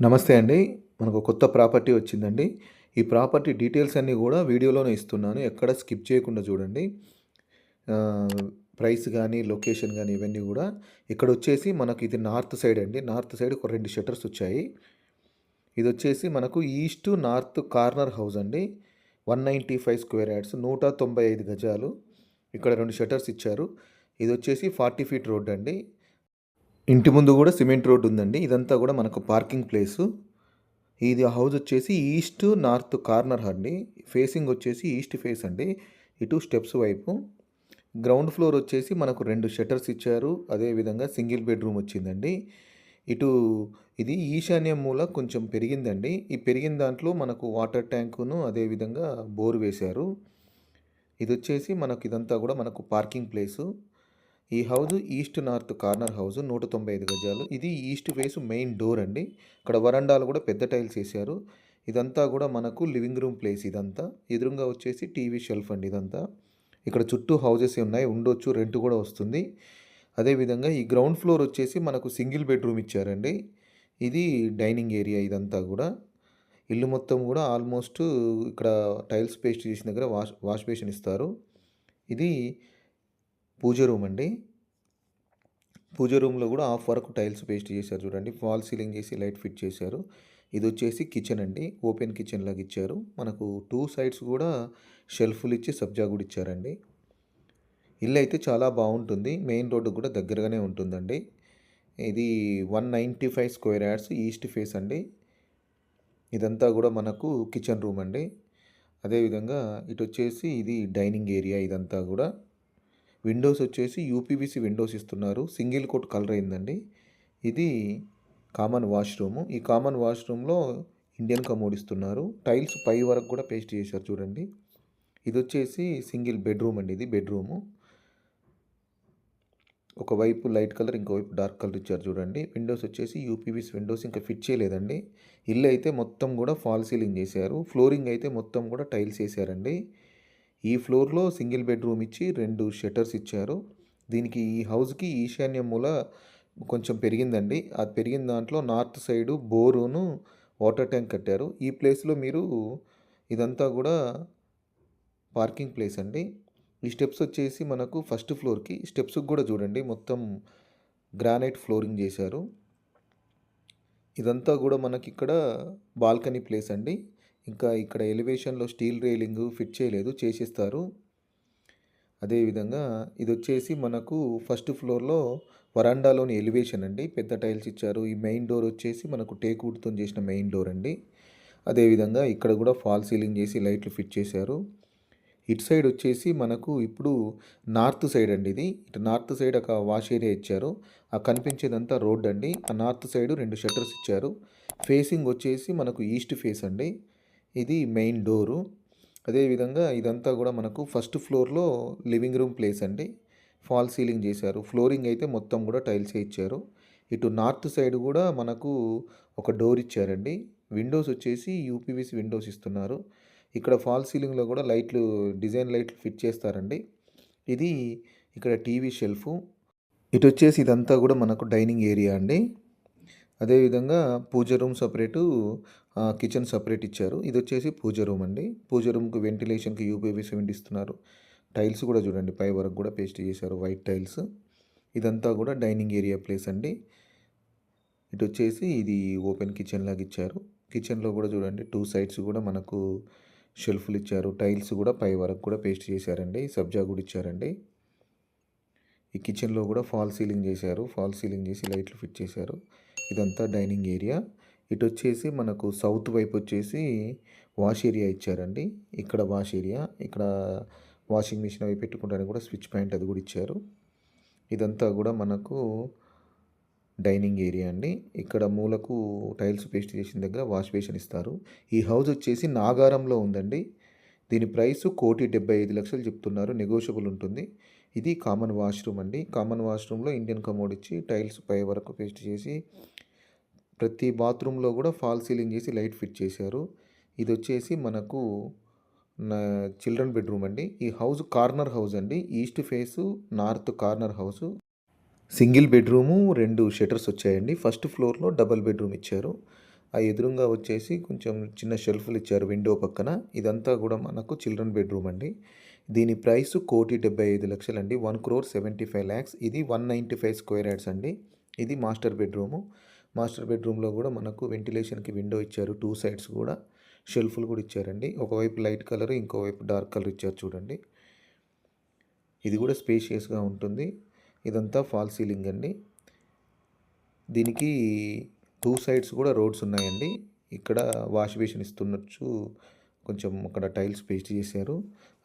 నమస్తే అండి. మనకు కొత్త ప్రాపర్టీ వచ్చిందండి. ఈ ప్రాపర్టీ డీటెయిల్స్ అన్నీ కూడా వీడియోలోనే ఇస్తున్నాను. ఎక్కడ స్కిప్ చేయకుండా చూడండి. ప్రైస్ కానీ లొకేషన్ కానీ ఇవన్నీ కూడా ఇక్కడ వచ్చేసి మనకు ఇది నార్త్ సైడ్ అండి. నార్త్ సైడ్ ఒక రెండు షట్టర్స్ వచ్చాయి. ఇది వచ్చేసి మనకు ఈస్ట్ నార్త్ కార్నర్ హౌస్ అండి. One ninety five square yards నూట తొంభై ఐదు గజాలు. ఇక్కడ రెండు షట్టర్స్ ఇచ్చారు. ఇది వచ్చేసి ఫార్టీ ఫీట్ రోడ్ అండి. ఇంటి ముందు కూడా సిమెంట్ రోడ్ ఉందండి. ఇదంతా కూడా మనకు పార్కింగ్ ప్లేసు. ఇది హౌస్ వచ్చేసి ఈస్ట్ నార్త్ కార్నర్ అండి. ఫేసింగ్ వచ్చేసి ఈస్ట్ ఫేస్ అండి. ఇటు స్టెప్స్ వైపు. గ్రౌండ్ ఫ్లోర్ వచ్చేసి మనకు రెండు షట్టర్స్ ఇచ్చారు. అదేవిధంగా సింగిల్ బెడ్రూమ్ వచ్చిందండి. ఇటు ఇది ఈశాన్య మూల కొంచెం పెరిగిందండి. ఈ పెరిగిన దాంట్లో మనకు వాటర్ ట్యాంకును అదేవిధంగా బోర్ వేశారు. ఇది వచ్చేసి మనకు ఇదంతా కూడా మనకు పార్కింగ్ ప్లేసు. ఈ house east north corner house నూట తొంభై ఐదు గజాలు. ఇది ఈస్ట్ ఫేస్ మెయిన్ డోర్ అండి. ఇక్కడ వరండాలు కూడా పెద్ద టైల్స్ వేసారు ఇదంతా కూడా మనకు లివింగ్ రూమ్ ప్లేస్ ఇదంతా. ఎదురుగా వచ్చేసి టీవీ షెల్ఫ్ అండి ఇదంతా. ఇక్కడ చుట్టూ హౌజెస్ ఉన్నాయి. ఉండొచ్చు రెంట్ కూడా వస్తుంది. అదేవిధంగా ఈ గ్రౌండ్ ఫ్లోర్ వచ్చేసి మనకు సింగిల్ బెడ్రూమ్ ఇచ్చారండి. ఇది డైనింగ్ ఏరియా ఇదంతా కూడా. ఇల్లు మొత్తం కూడా ఆల్మోస్ట్ ఇక్కడ టైల్స్ పేస్ట్ చేసిన దగ్గర వాష్ వాష్ బేషన్ ఇస్తారు. ఇది పూజ రూమ్ అండి. పూజ రూమ్లో కూడా హాఫ్ వరకు టైల్స్ పేస్ట్ చేశారు చూడండి. ఫాల్ సీలింగ్ చేసి లైట్ ఫిట్ చేశారు. ఇది వచ్చేసి కిచెన్ అండి. ఓపెన్ కిచెన్ లాగా ఇచ్చారు. మనకు టూ సైడ్స్ కూడా షెల్ఫ్లు ఇచ్చి సబ్జా కూడా ఇచ్చారండి. ఇల్లు అయితే చాలా బాగుంటుంది. మెయిన్ రోడ్డు కూడా దగ్గరగానే ఉంటుందండి. ఇది one ninety five square yards east face అండి. ఇదంతా కూడా మనకు కిచెన్ రూమ్ అండి. అదేవిధంగా ఇటు వచ్చేసి ఇది డైనింగ్ ఏరియా ఇదంతా కూడా. విండోస్ వచ్చేసి యూపీవీసీ విండోస్ ఇస్తున్నారు. సింగిల్ కోట్ కలర్ అయిందండి. ఇది కామన్ వాష్రూమ్. ఈ కామన్ వాష్రూమ్లో ఇండియన్ కమోడ్ ఇస్తున్నారు. టైల్స్ పై వరకు కూడా పేస్ట్ చేశారు చూడండి. ఇది వచ్చేసి సింగిల్ బెడ్రూమ్ అండి. ఇది బెడ్రూము. ఒకవైపు లైట్ కలర్ ఇంకోవైపు డార్క్ కలర్ ఇచ్చారు చూడండి. విండోస్ వచ్చేసి యూపీవీస్ విండోస్ ఇంకా ఫిట్ చేయలేదండి. ఇల్లు అయితే మొత్తం కూడా ఫాల్ సీలింగ్ చేశారు. ఫ్లోరింగ్ అయితే మొత్తం కూడా టైల్స్ వేసారండి ఈ ఫ్లోర్లో సింగిల్ బెడ్రూమ్ ఇచ్చి రెండు షట్టర్స్ ఇచ్చారు. దీనికి ఈ హౌస్కి ఈశాన్య మూల కొంచెం పెరిగిందండి. అది పెరిగిన దాంట్లో నార్త్ సైడు బోరును వాటర్ ట్యాంక్ కట్టారు. ఈ ప్లేస్లో మీరు ఇదంతా కూడా పార్కింగ్ ప్లేస్ అండి. ఈ స్టెప్స్ వచ్చేసి మనకు ఫస్ట్ ఫ్లోర్కి స్టెప్స్కి కూడా చూడండి. మొత్తం గ్రానైట్ ఫ్లోరింగ్ చేశారు. ఇదంతా కూడా మనకి ఇక్కడ బాల్కనీ ప్లేస్ అండి. ఇంకా ఇక్కడ ఎలివేషన్లో స్టీల్ రైలింగ్ ఫిట్ చేయలేదు చేసిస్తారు. అదేవిధంగా ఇది వచ్చేసి మనకు ఫస్ట్ ఫ్లోర్లో వరండాలోని ఎలివేషన్ అండి. పెద్ద టైల్స్ ఇచ్చారు. ఈ మెయిన్ డోర్ వచ్చేసి మనకు టేక్వుడ్తో చేసిన మెయిన్ డోర్ అండి. అదేవిధంగా ఇక్కడ కూడా ఫాల్ సీలింగ్ చేసి లైట్లు ఫిట్ చేశారు. ఇటు సైడ్ వచ్చేసి మనకు ఇప్పుడు నార్త్ సైడ్ అండి ఇది. ఇటు నార్త్ సైడ్ ఒక వాష్ ఏరియా ఇచ్చారు. ఆ కనిపించేదంతా రోడ్ అండి. ఆ నార్త్ సైడ్ రెండు షట్టర్స్ ఇచ్చారు. ఫేసింగ్ వచ్చేసి మనకు ఈస్ట్ ఫేస్ అండి. ఇది మెయిన్ డోరు. అదేవిధంగా ఇదంతా కూడా మనకు ఫస్ట్ ఫ్లోర్లో లివింగ్ రూమ్ ప్లేస్ అండి. ఫాల్ సీలింగ్ చేశారు. ఫ్లోరింగ్ అయితే మొత్తం కూడా టైల్సే ఇచ్చారు. ఇటు నార్త్ సైడ్ కూడా మనకు ఒక డోర్ ఇచ్చారండి. విండోస్ వచ్చేసి యూపీవీసీ విండోస్ ఇస్తున్నారు. ఇక్కడ ఫాల్ సీలింగ్లో కూడా లైట్లు డిజైన్ లైట్లు ఫిట్ చేస్తారండి. ఇది ఇక్కడ టీవీ షెల్ఫ్. ఇటు వచ్చేసి ఇదంతా కూడా మనకు డైనింగ్ ఏరియా అండి. అదేవిధంగా puja room separate kitchen separate ఇచ్చారు. ఇది వచ్చేసి పూజ రూమ్ అండి. పూజ రూమ్కి వెంటిలేషన్కి యూపీవీ సిమెంట్ ఇస్తున్నారు. టైల్స్ కూడా చూడండి పై వరకు కూడా పేస్ట్ చేశారు వైట్ టైల్స్. ఇదంతా కూడా డైనింగ్ ఏరియా ప్లేస్ అండి. ఇటు వచ్చేసి ఇది ఓపెన్ కిచెన్ లాగా ఇచ్చారు. కిచెన్లో కూడా చూడండి టూ సైడ్స్ కూడా మనకు షెల్ఫ్లు ఇచ్చారు. టైల్స్ కూడా పై వరకు కూడా పేస్ట్ చేశారండి. సబ్జా కూడా ఇచ్చారండి. ఈ కిచెన్లో కూడా ఫాల్ సీలింగ్ చేశారు. ఫాల్ సీలింగ్ చేసి లైట్లు ఫిట్ చేశారు. ఇదంతా డైనింగ్ ఏరియా. ఇటు వచ్చేసి మనకు సౌత్ వైపు వచ్చేసి వాష్ ఏరియా ఇచ్చారండి. ఇక్కడ వాష్ ఏరియా. ఇక్కడ వాషింగ్ మిషన్ అవి పెట్టుకోవడానికి కూడా స్విచ్ పాయింట్ అది కూడా ఇచ్చారు. ఇదంతా కూడా మనకు డైనింగ్ ఏరియా అండి. ఇక్కడ మూలకు టైల్స్ పేస్ట్ చేసిన దగ్గర వాష్ బేషన్ ఇస్తారు. ఈ హౌస్ వచ్చేసి నాగారంలో ఉందండి. దీని ప్రైస్ కోటి డెబ్బై ఐదు లక్షలు చెప్తున్నారు. నెగోషియబుల్ ఉంటుంది. ఇది కామన్ వాష్రూమ్ అండి. కామన్ వాష్రూమ్లో ఇండియన్ కమోడ్ ఇచ్చి టైల్స్ పై వరకు పేస్ట్ చేసి ప్రతి బాత్రూంలో కూడా ఫాల్ సీలింగ్ చేసి లైట్ ఫిట్ చేశారు. ఇది వచ్చేసి మనకు చిల్డ్రన్ బెడ్రూమ్ అండి. ఈ హౌస్ కార్నర్ హౌస్ అండి. East face north corner house single bedroom రెండు షటర్స్ వచ్చాయండి. ఫస్ట్ ఫ్లోర్లో డబల్ బెడ్రూమ్ ఇచ్చారు. ఆ ఎదురుంగా వచ్చేసి కొంచెం చిన్న షెల్ఫ్‌లు ఇచ్చారు విండో పక్కన. ఇదంతా కూడా మనకు చిల్డ్రన్ బెడ్‌రూమ్ అండి. దీని ప్రైస్ 1,75,00,000 అండి. 1,75,00,000 ఇది 195 స్క్వేర్ యార్డ్స్ అండి. ఇది మాస్టర్ బెడ్‌రూము. మాస్టర్ బెడ్‌రూమ్‌లో కూడా మనకు వెంటిలేషన్‌కి విండో ఇచ్చారు. టూ సైడ్స్ కూడా షెల్ఫ్‌లు కూడా ఇచ్చారండి. ఒకవైపు లైట్ కలర్, ఇంకోవైపు డార్క్ కలర్ ఇచ్చారు చూడండి. ఇది కూడా స్పేషియస్‌గా ఉంటుంది. ఇదంతా ఫాల్ సీలింగ్ అండి. దీనికి టూ సైడ్స్ కూడా రోడ్స్ ఉన్నాయండి. ఇక్కడ వాష్ బేసిన్ ఇస్తున్నచ్చు కొంచెం అక్కడ టైల్స్ పేస్ట్ చేశారు.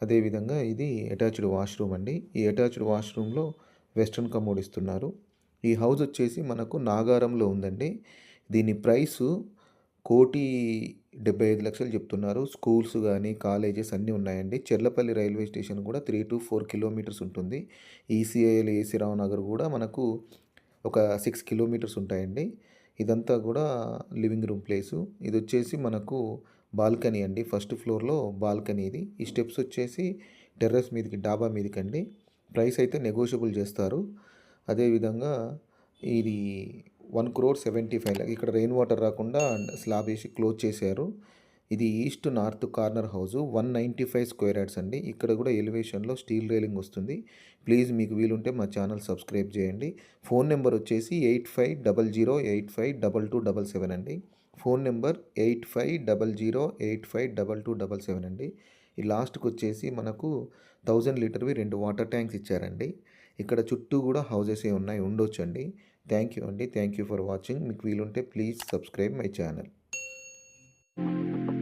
అదేవిధంగా ఇది అటాచ్డ్ వాష్‌రూమ్ అండి. ఈ అటాచ్డ్ వాష్‌రూమ్‌లో వెస్ట్రన్ కమోడ్ ఇస్తున్నారు. ఈ హౌస్ వచ్చేసి మనకు నాగారంలో ఉందండి. దీని ప్రైసు 1,75,00,000 చెప్తున్నారు. స్కూల్స్ కానీ కాలేజెస్ అన్నీ ఉన్నాయండి. చెర్లపల్లి రైల్వే స్టేషన్ కూడా త్రీ టు ఫోర్ కిలోమీటర్స్ ఉంటుంది. ECIL, A S Rao Nagar కూడా మనకు ఒక సిక్స్ కిలోమీటర్స్ ఉంటాయండి. ఇదంతా కూడా లివింగ్ రూమ్ ప్లేసు. ఇది వచ్చేసి మనకు బాల్కనీ అండి. ఫస్ట్ ఫ్లోర్‌లో బాల్కనీ ఇది. ఈ స్టెప్స్ వచ్చేసి టెర్రస్ మీదకి డాబా మీదకండి. ప్రైస్ అయితే నెగోషియబుల్ చేస్తారు. అదేవిధంగా ఇది 1,75,00,000 ఇక్కడ రెయిన్ వాటర్ రాకుండా స్లాబ్ వేసి క్లోజ్ చేశారు. ఇది east north corner house one ninety five square yards అండి. ఇక్కడ కూడా ఎలివేషన్‌లో స్టీల్ రైలింగ్ వస్తుంది. ప్లీజ్ మీకు వీలుంటే మా ఛానల్ సబ్స్క్రైబ్ చేయండి. ఫోన్ నెంబర్ వచ్చేసి 8500852277 అండి. Phone number eight five double zero eight five double two double seven అండి. ఈ లాస్ట్కి వచ్చేసి మనకు థౌజండ్ లీటర్‌వి రెండు వాటర్ ట్యాంక్స్ ఇచ్చారండి. ఇక్కడ చుట్టూ కూడా హౌజెస్ ఉన్నాయి. ఉండొచ్చండి. థ్యాంక్ యూ అండి. Thank you for watching. మీకు వీలుంటే ప్లీజ్ సబ్స్క్రైబ్ మై ఛానల్.